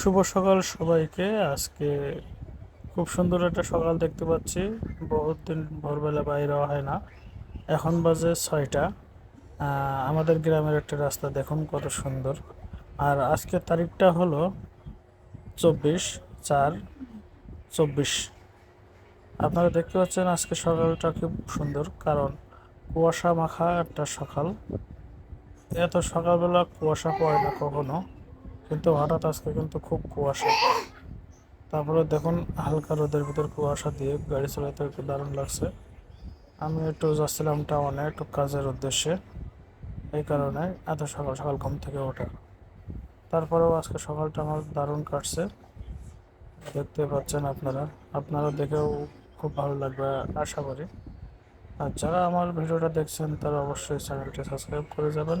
শুভ সকাল সবাইকে। আজকে খুব সুন্দর একটা সকাল দেখতে পাচ্ছি। বহুত দিন ভোরবেলা বাইরে হয় না। এখন বাজে ছয়টা। আমাদের গ্রামের একটা রাস্তা দেখুন কত সুন্দর। আর আজকের তারিখটা হলো চব্বিশ চার চব্বিশ। আপনারা দেখতে পাচ্ছেন আজকে সকালটা খুব সুন্দর, কারণ কুয়াশা মাখা একটা সকাল। এত সকালবেলা কুয়াশা পড়ে না কখনো। কিন্তু হঠাৎ আজকে কিন্তু খুব কুয়াশা। তারপরে দেখুন, হালকা রোদের ভিতর কুয়াশা দিয়ে গাড়ি চালাতে একটু দারুণ লাগছে। আমি একটু যাচ্ছিলাম টাউনে একটু কাজের উদ্দেশ্যে। এই কারণে এত সকাল সকাল ঘুম থেকে ওঠা। তারপরেও আজকে সকালটা আমার দারুণ কাটছে। দেখতে পাচ্ছেন আপনারা। আপনারা দেখেও খুব ভালো লাগবে, আশা করি। আর যারা আমার ভিডিওটা দেখছেন, তারা অবশ্যই চ্যানেলটি সাবস্ক্রাইব করে যাবেন।